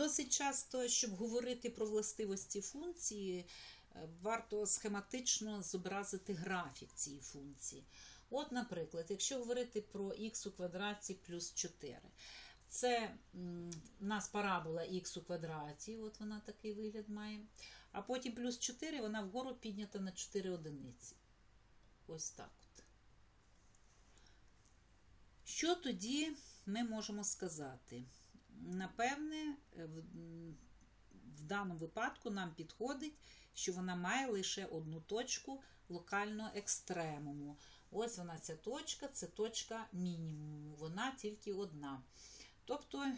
досить часто, щоб говорити про властивості функції, е, варто схематично зобразити графік цієї функції. От, наприклад, якщо говорити про х у квадраті плюс 4, це у нас парабола х у квадраті, от вона такий вигляд має. А потім плюс 4 вона вгору піднята на 4 одиниці. Ось так от. Що тоді ми можемо сказати? Напевне, в, в даному випадку нам підходить, що вона має лише одну точку локального екстремуму. Ось вона ця точка, це точка мінімуму. Вона тільки одна. Тобто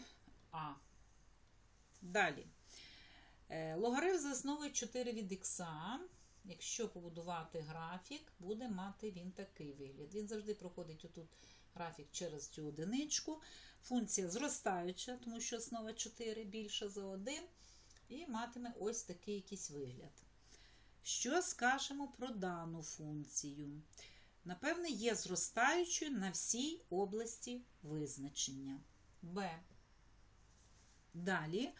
А. Далі. Е, Логарифм за основою 4 від х. Якщо побудувати графік, буде мати він такий вигляд. Він завжди проходить отут графік через цю одиничку. Функція зростаюча, тому що основа 4 більша за 1, і матиме ось такий якийсь вигляд. Що скажемо про дану функцію? Напевне, є зростаючою на всій області визначення. Б. Далі.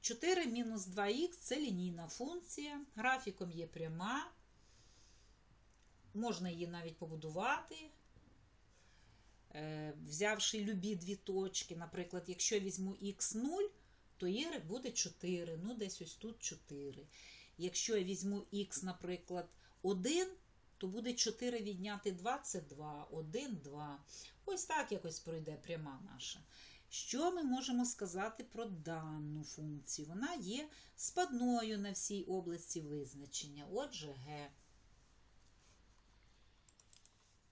4 мінус 2х це лінійна функція. Графіком є пряма. Можна її навіть побудувати, взявши любі дві точки. Наприклад, якщо я візьму х0, то y буде 4. Ну, десь ось тут 4. Якщо я візьму х, наприклад, 1, то буде 4 відняти 2 це 2, 1, 2. Ось так якось пройде пряма наша. Що ми можемо сказати про дану функцію? Вона є спадною на всій області визначення. Отже, Г.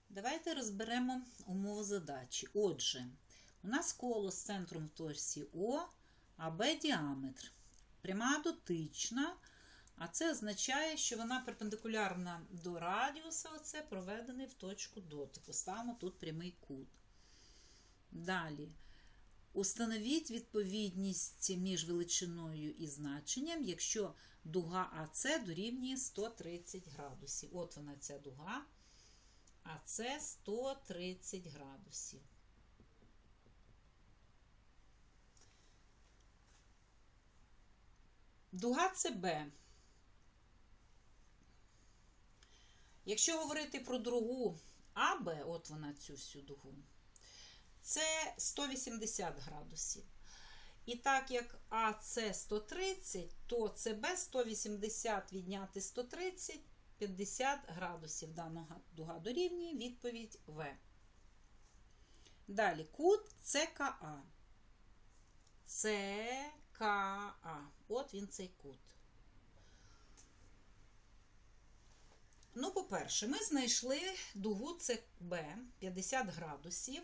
Давайте розберемо умову задачі. Отже, у нас коло з центром в точці О, а Б діаметр. Пряма дотична, а це означає, що вона перпендикулярна до радіуса, оце проведений в точку дотику. Ставимо тут прямий кут. Далі. Установіть відповідність між величиною і значенням, якщо дуга АС дорівнює 130 градусів. От вона ця дуга, а це 130 градусів. Дуга ЦБ. Якщо говорити про другу АБ, от вона цю всю дугу, це 180 градусів. І так як АС 130, то ЦБ 180 відняти 130, 50 градусів дана дуга дорівнює відповідь В. Далі кут ЦКА. ЦКА. От він цей кут. Ну, по-перше, ми знайшли дугу ЦБ 50 градусів.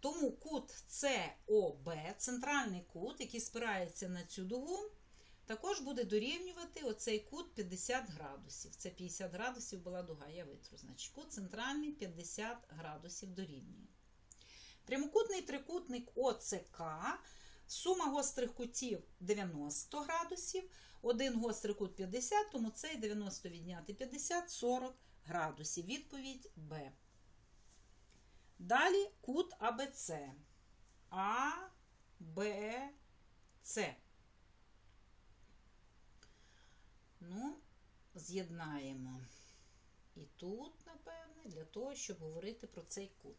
Тому кут СОБ, центральний кут, який спирається на цю дугу, також буде дорівнювати оцей кут 50 градусів. Це 50 градусів була дуга, я витру. Значить, кут центральний 50 градусів дорівнює. Прямокутний трикутник ОЦК, сума гострих кутів 90 градусів, один гострий кут 50, тому цей 90 відняти 50 40 градусів. Відповідь Б. Далі кут АБЦ. А, Б, С. Ну, з'єднаємо і тут, напевне, для того, щоб говорити про цей кут.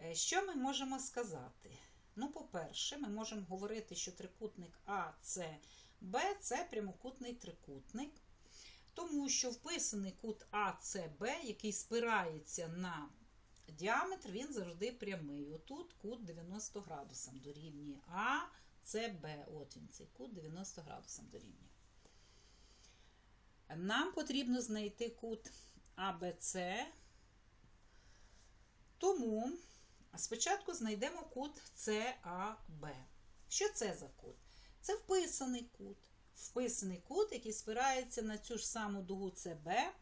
Е, Що ми можемо сказати? Ну, по-перше, ми можемо говорити, що трикутник АЦБ це прямокутний трикутник, тому що вписаний кут АЦБ, який спирається на діаметр, він завжди прямий. Отут кут 90 градусам дорівнює А, Б. От він цей кут 90 градусам дорівнює. Нам потрібно знайти кут АБЦ, тому спочатку знайдемо кут САБ. Що це за кут? Це вписаний кут. Вписаний кут, який спирається на цю ж саму дугу СБ,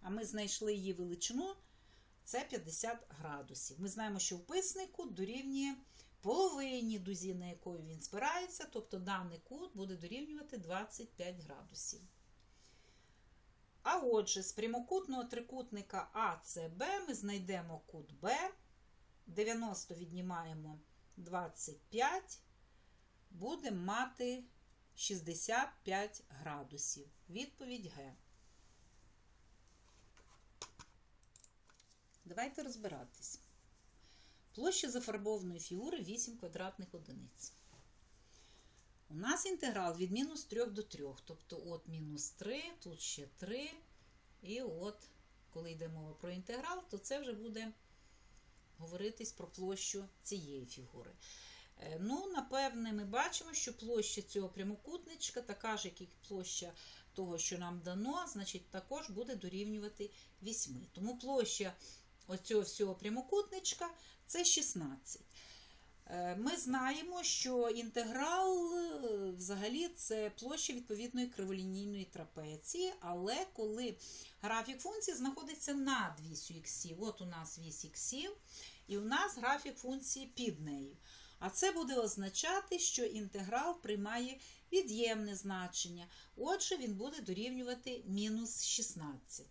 а ми знайшли її величину це 50 градусів. Ми знаємо, що вписаний кут дорівнює половині дузі, на якої він спирається, тобто даний кут буде дорівнювати 25 градусів. А отже, з прямокутного трикутника АЦБ ми знайдемо кут Б, 90 віднімаємо 25, будемо мати 65 градусів. Відповідь Г. Давайте розбиратись. Площа зафарбованої фігури 8 квадратних одиниць. У нас інтеграл від мінус 3 до 3. Тобто от мінус 3, тут ще 3. І от, коли йде мова про інтеграл, то це вже буде говоритись про площу цієї фігури. Е, Ну, напевне, ми бачимо, що площа цього прямокутничка, така ж, як і площа того, що нам дано, значить, також буде дорівнювати 8. Тому площа оцього всього прямокутничка це 16. Е, Ми знаємо, що інтеграл е, взагалі це площа відповідної криволінійної трапеції, але коли графік функції знаходиться над вісю іксів, от у нас вісь іксів, і у нас графік функції під нею. А це буде означати, що інтеграл приймає від'ємне значення. Отже, він буде дорівнювати мінус 16.